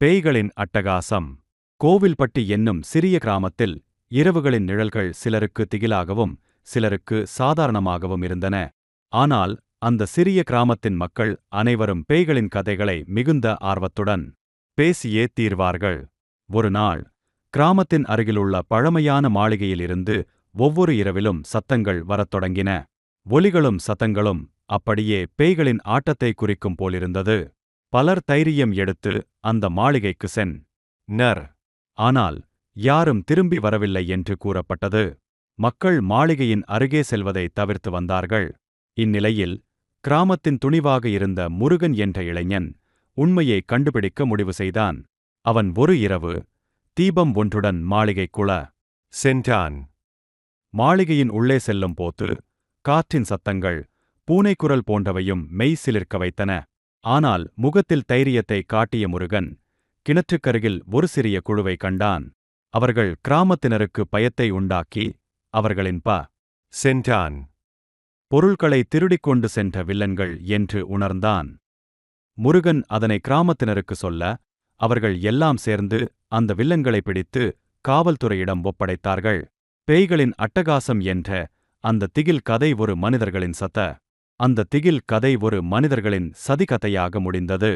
பேய்களின் அட்டகாசம். கோவில்பட்டி என்னும் சிறிய கிராமத்தில் இரவுகளின் நிழல்கள் சிலருக்கு திகிலாகவும் சிலருக்கு சாதாரணமாகவும் இருந்தன. ஆனால் அந்த சிறிய கிராமத்தின் மக்கள் அனைவரும் பேய்களின் கதைகளை மிகுந்த ஆர்வத்துடன் பேசியே தீர்வார்கள். ஒரு நாள் கிராமத்தின் அருகிலுள்ள பழமையான மாளிகையிலிருந்து ஒவ்வொரு இரவிலும் சத்தங்கள் வரத் தொடங்கின. ஒலிகளும் சத்தங்களும் அப்படியே பேய்களின் ஆட்டத்தை குறிக்கும் போலிருந்தது. பலர் தைரியம் எடுத்து அந்த மாளிகைக்கு சென். நர். ஆனால் யாரும் திரும்பி வரவில்லை என்று கூறப்பட்டது. மக்கள் மாளிகையின் அருகே செல்வதை தவிர்த்து வந்தார்கள். இந்நிலையில் கிராமத்தின் துணிவாக இருந்த முருகன் என்ற இளைஞன் உண்மையை கண்டுபிடிக்க முடிவு செய்தான். அவன் ஒரு இரவு தீபம் ஒன்றுடன் மாளிகைக்குள சென்றான். மாளிகையின் உள்ளே செல்லும் போது காற்றின் சத்தங்கள் பூனைக்குரல் போன்றவையும் மெய் சிலிர்க்க வைத்தன. ஆனால் முகத்தில் தைரியத்தை காட்டிய முருகன் கிணற்றுக்கருகில் ஒரு சிறிய குழுவை கண்டான். அவர்கள் கிராமத்தினருக்கு பயத்தை உண்டாக்கி அவர்களின் ப சென்றான். பொருள்களை திருடிக் கொண்டு சென்ற வில்லன்கள் என்று உணர்ந்தான். முருகன் அதனை கிராமத்தினருக்கு சொல்ல அவர்கள் எல்லாம் சேர்ந்து அந்த வில்லன்களை பிடித்து காவல்துறையிடம் ஒப்படைத்தார்கள். பேய்களின் அட்டகாசம் என்ற அந்த திகில் கதை ஒரு மனிதர்களின் சத்த அந்த திகில் கதை ஒரு மனிதர்களின் சதிகதையாக முடிந்தது.